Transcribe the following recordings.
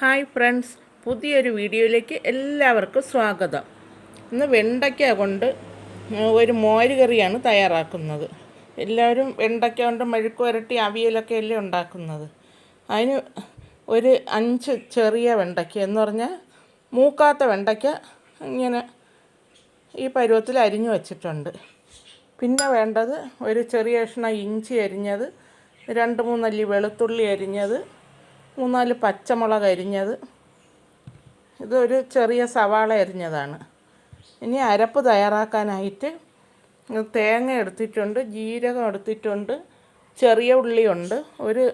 Hi friends പുതിയൊരു വീഡിയോയിലേക്ക് എല്ലാവർക്കും സ്വാഗതം. ഇന്ന് വെണ്ടയ്ക്ക കൊണ്ട് ഒരു മോര് കറിയാണ് തയ്യാറാക്കുന്നത്. എല്ലാവരും വെണ്ടയ്ക്ക കൊണ്ട് മെഴുക്ക് വരട്ടി അവിയലൊക്കെ അല്ലേ ഉണ്ടാക്കുന്നത്? അതിന് ഒരു അഞ്ച് ചെറിയ വെണ്ടയ്ക്ക എന്ന് പറഞ്ഞാൽ മൂക്കാത്ത വെണ്ടയ്ക്ക ഇങ്ങനെ ഈ പരുവത്തിൽ അരിഞ്ഞു വച്ചിട്ടുണ്ട്. പിന്നെ വേണ്ടത് ഒരു ചെറിയ കഷ്ണം ഇഞ്ചി അരിഞ്ഞത് രണ്ട് മൂന്നല്ലി വെളുത്തുള്ളി അരിഞ്ഞത് മൂന്നാൽ പച്ചമുളക് അരിഞ്ഞത്. ഇതൊരു ചെറിയ സവാള അരിഞ്ഞതാണ്. ഇനി അരപ്പ് തയ്യാറാക്കാനായിട്ട് തേങ്ങ എടുത്തിട്ടുണ്ട് ജീരകം എടുത്തിട്ടുണ്ട് ചെറിയ ഉള്ളിയുണ്ട് ഒരു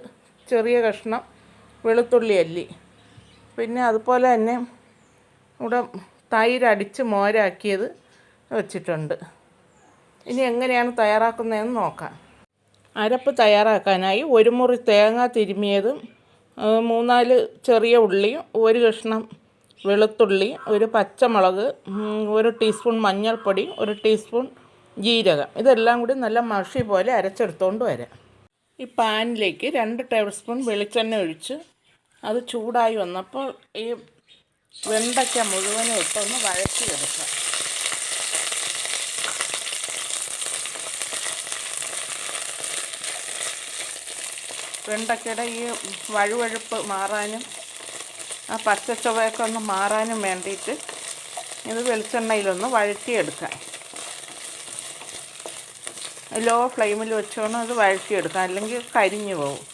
ചെറിയ കഷ്ണം വെളുത്തുള്ളി അല്ലി. പിന്നെ അതുപോലെ തന്നെ ഇവിടെ തൈരടിച്ച് മോരാക്കിയത് വെച്ചിട്ടുണ്ട്. ഇനി എങ്ങനെയാണ് തയ്യാറാക്കുന്നതെന്ന് നോക്കാം. അരപ്പ് തയ്യാറാക്കാനായി ഒരു മുറി തേങ്ങ തിരുമിയതും മൂന്നാൽ ചെറിയ ഉള്ളി ഒരു കഷ്ണം വെളുത്തുള്ളി ഒരു പച്ചമുളക് ഒരു ടീസ്പൂൺ മഞ്ഞൾപ്പൊടി ഒരു ടീസ്പൂൺ ജീരകം. ഇതെല്ലാം കൂടി നല്ല മഷി പോലെ അരച്ചെടുത്തുകൊണ്ട് വരാം. ഈ പാനിലേക്ക് രണ്ട് ടേബിൾ സ്പൂൺ വെളിച്ചെണ്ണ ഒഴിച്ച് അത് ചൂടായി വന്നപ്പോൾ ഈ വെണ്ടയ്ക്ക മുഴുവനും ഇട്ടൊന്ന് വഴറ്റിയെടുക്കാം. വെണ്ടയ്ക്കയുടെ ഈ വഴുവഴുപ്പ് മാറാനും ആ പച്ച ചുവയൊക്കെ ഒന്ന് മാറാനും വേണ്ടിയിട്ട് ഇത് വെളിച്ചെണ്ണയിലൊന്ന് വഴറ്റിയെടുക്കാം. ലോ ഫ്ലെയിമിൽ വെച്ചോണം അത് വഴറ്റിയെടുക്കാം. അല്ലെങ്കിൽ കരിഞ്ഞു പോകും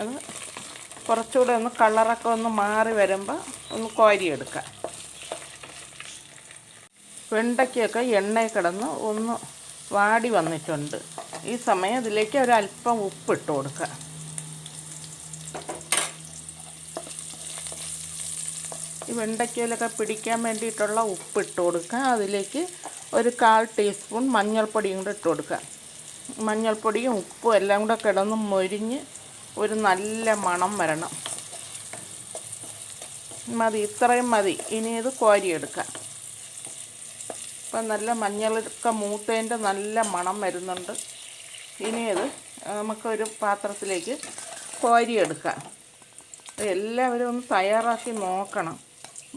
അത് കുറച്ചുകൂടെ ഒന്ന് കളറൊക്കെ ഒന്ന് മാറി വരുമ്പോൾ ഒന്ന് കോരിയെടുക്കാം. വെണ്ടയ്ക്കൊക്കെ എണ്ണയിൽ കിടന്ന് ഒന്ന് വാടി വന്നിട്ടുണ്ട്. ഈ സമയം ഇതിലേക്ക് ഒരല്പം ഉപ്പിട്ട് കൊടുക്കുക. ഈ വെണ്ടയ്ക്കയിലൊക്കെ പിടിക്കാൻ വേണ്ടിയിട്ടുള്ള ഉപ്പിട്ട് കൊടുക്കുക. അതിലേക്ക് ഒരു കാൽ ടീസ്പൂൺ മഞ്ഞൾപ്പൊടിയും കൂടെ ഇട്ട് കൊടുക്കുക. മഞ്ഞൾപ്പൊടിയും ഉപ്പും എല്ലാം കൂടെ കിടന്ന് മൊരിഞ്ഞ് ഒരു നല്ല മണം വരണം. മതി ഇത്രയും മതി. ഇനി ഇത് കോരിയെടുക്കാം ഇപ്പം നല്ല മഞ്ഞളൊക്കെ മൂത്തേന്റെ നല്ല മണം വരുന്നുണ്ട്. ഇനി അത് നമുക്കൊരു പാത്രത്തിലേക്ക് കോരിയെടുക്കാം. എല്ലാവരും ഒന്ന് തയ്യാറാക്കി നോക്കണം.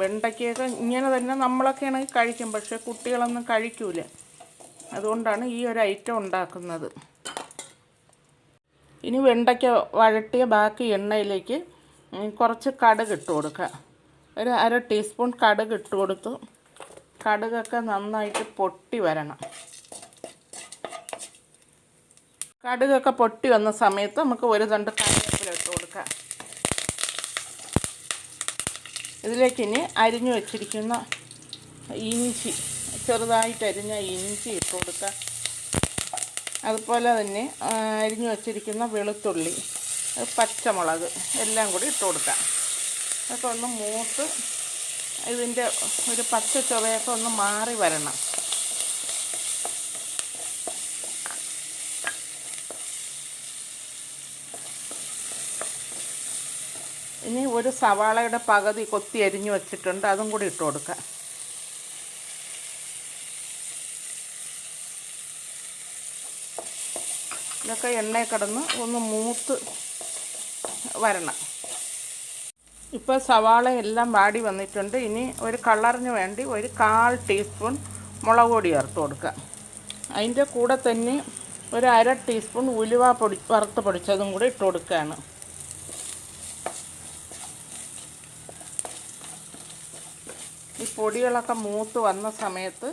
വെണ്ടയ്ക്കൊക്കെ ഇങ്ങനെ തന്നെ നമ്മളൊക്കെ ആണെങ്കിൽ കഴിക്കും പക്ഷേ കുട്ടികളൊന്നും കഴിക്കൂല. അതുകൊണ്ടാണ് ഈ ഒരു ഐറ്റം ഉണ്ടാക്കുന്നത്. ഇനി വെണ്ടയ്ക്ക വഴട്ടിയ ബാക്കി എണ്ണയിലേക്ക് കുറച്ച് കടുക് ഇട്ട് കൊടുക്കുക ഒരു അര ടീസ്പൂൺ കടുക് ഇട്ട് കൊടുത്തു. കടുകൊക്കെ നന്നായിട്ട് പൊട്ടി വരണം. കടുകൊക്കെ പൊട്ടി വന്ന സമയത്ത് നമുക്ക് ഒരു തണ്ട് കറിവേപ്പില ഇട്ട് കൊടുക്കാം. ഇതിലേക്ക് ഇനി അരിഞ്ഞു വച്ചിരിക്കുന്ന ഇഞ്ചി ചെറുതായിട്ട് അരിഞ്ഞ ഇഞ്ചി ഇട്ട് കൊടുക്കുക അതുപോലെ തന്നെ അരിഞ്ഞു വച്ചിരിക്കുന്ന വെളുത്തുള്ളി പച്ചമുളക് എല്ലാം കൂടി ഇട്ട് കൊടുക്കാം. അതൊക്കെ ഒന്ന് മൂത്ത് ഇതിന്റെ ഒരു പച്ച ചൊവയൊക്കെ ഒന്ന് മാറി വരണം. ഇനി ഒരു സവാളയുടെ പകുതി കൊത്തി അരിഞ്ഞു വെച്ചിട്ടുണ്ട്. അതും കൂടി ഇട്ട് കൊടുക്കാം. ഇതൊക്കെ എണ്ണയിൽ കിടന്ന് ഒന്ന് മൂത്ത് വരണം. ഇപ്പോൾ സവാള എല്ലാം വാടി വന്നിട്ടുണ്ട്. ഇനി ഒരു കളറിന് വേണ്ടി ഒരു കാൽ ടീസ്പൂൺ മുളക് പൊടി ചേർത്ത് കൊടുക്കുക. അതിന്റെ കൂടെ തന്നെ ഒരു അര ടീസ്പൂൺ ഉലുവ പൊടി വറുത്ത് പൊടിച്ചതും കൂടി ഇട്ട് കൊടുക്കുകയാണ്. ഈ പൊടികളൊക്കെ മൂത്ത് വന്ന സമയത്ത്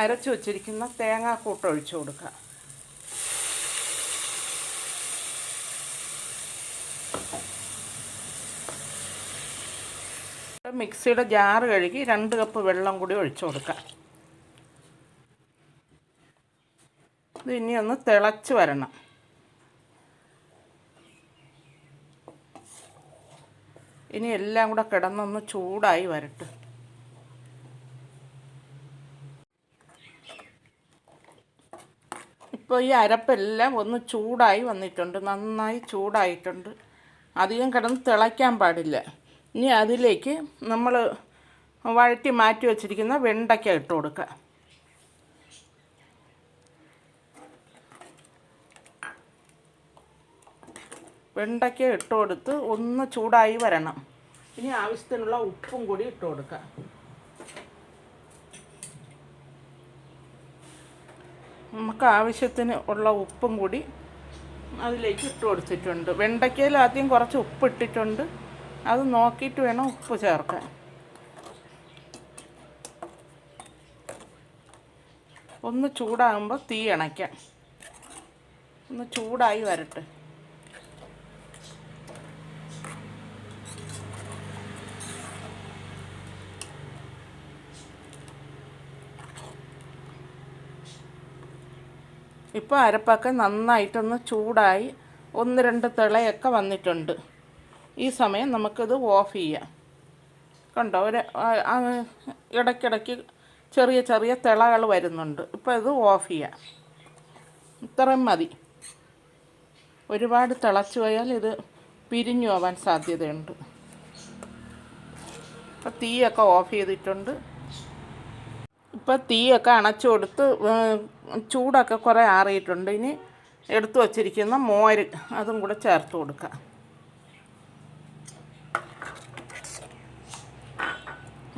അരച്ചു വച്ചിരിക്കുന്ന തേങ്ങാക്കൂട്ട് ഒഴിച്ചു കൊടുക്കുക. മിക്സിയുടെ ജാറ് കഴുകി രണ്ട് കപ്പ് വെള്ളം കൂടി ഒഴിച്ചു കൊടുക്കാം ഇത് ഇനി ഒന്ന് തിളച്ച് വരണം. ഇനി എല്ലാം കൂടെ കിടന്നൊന്ന് ചൂടായി വരട്ടെ. ഇപ്പോൾ ഈ അരപ്പെല്ലാം ഒന്ന് ചൂടായി വന്നിട്ടുണ്ട്. നന്നായി ചൂടായിട്ടുണ്ട്. അധികം കിടന്ന് തിളയ്ക്കാൻ പാടില്ല. ഇനി അതിലേക്ക് നമ്മൾ വഴറ്റി മാറ്റി വച്ചിരിക്കുന്ന വെണ്ടയ്ക്ക ഇട്ട് കൊടുക്കുക വെണ്ടയ്ക്ക ഇട്ട് കൊടുത്ത് ഒന്ന് ചൂടായി വരണം. ഇനി ആവശ്യത്തിനുള്ള ഉപ്പും കൂടി ഇട്ട് കൊടുക്കാം. നമുക്ക് ആവശ്യത്തിന് ഉള്ള ഉപ്പും കൂടി അതിലേക്ക് ഇട്ട് കൊടുത്തിട്ടുണ്ട്. വെണ്ടയ്ക്കയിൽ ആദ്യം കുറച്ച് ഉപ്പ് ഇട്ടിട്ടുണ്ട്. അത് നോക്കിയിട്ട് വേണം ഉപ്പ് ചേർക്കാൻ. ഒന്ന് ചൂടാകുമ്പോൾ തീ അണയ്ക്കാം. ഒന്ന് ചൂടായി വരട്ടെ. ഇപ്പോൾ അരപ്പൊക്കെ നന്നായിട്ടൊന്ന് ചൂടായി ഒന്ന് രണ്ട് തിളയൊക്കെ വന്നിട്ടുണ്ട്. ഈ സമയം നമുക്കിത് ഓഫ് ചെയ്യാം. കണ്ടോ? ഒരു ഇടയ്ക്കിടയ്ക്ക് ചെറിയ ചെറിയ തിളകൾ വരുന്നുണ്ട്. ഇപ്പോൾ ഇത് ഓഫ് ചെയ്യാം. ഇത്രയും മതി. ഒരുപാട് തിളച്ചു പോയാൽ ഇത് പിരിഞ്ഞു പോവാൻ സാധ്യതയുണ്ട്. അപ്പോൾ തീയൊക്കെ ഓഫ് ചെയ്തിട്ടുണ്ട്. ഇപ്പോൾ തീയൊക്കെ അണച്ചു കൊടുത്ത് ചൂടൊക്കെ കുറേ ആറിയിട്ടുണ്ട്. ഇനി എടുത്തു വച്ചിരിക്കുന്ന മോര് അതും കൂടെ ചേർത്ത് കൊടുക്കുക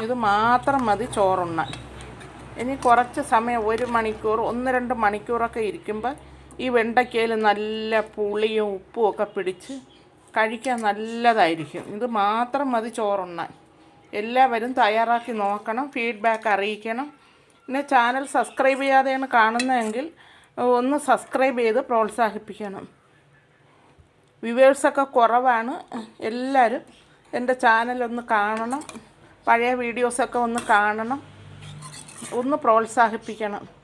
ഇത് മാത്രം മതി ചോറുണ്ണാൻ. ഇനി കുറച്ച് സമയം ഒരു മണിക്കൂർ ഒന്ന് രണ്ട് മണിക്കൂറൊക്കെ ഇരിക്കുമ്പോൾ ഈ വെണ്ടയ്ക്കയിൽ നല്ല പുളിയും ഉപ്പും ഒക്കെ പിടിച്ച് കഴിക്കാൻ നല്ലതായിരിക്കും. ഇത് മാത്രം മതി ചോറുണ്ണാൻ. എല്ലാവരും തയ്യാറാക്കി നോക്കണം ഫീഡ്ബാക്ക് അറിയിക്കണം. പിന്നെ ചാനൽ സബ്സ്ക്രൈബ് ചെയ്യാതെയാണ് കാണുന്നതെങ്കിൽ ഒന്ന് സബ്സ്ക്രൈബ് ചെയ്ത് പ്രോത്സാഹിപ്പിക്കണം. വ്യൂവേഴ്സൊക്കെ കുറവാണ്. എല്ലാവരും എന്റെ ചാനലൊന്ന് കാണണം. പഴയ വീഡിയോസൊക്കെ ഒന്ന് കാണണം. ഒന്ന് പ്രോത്സാഹിപ്പിക്കണം.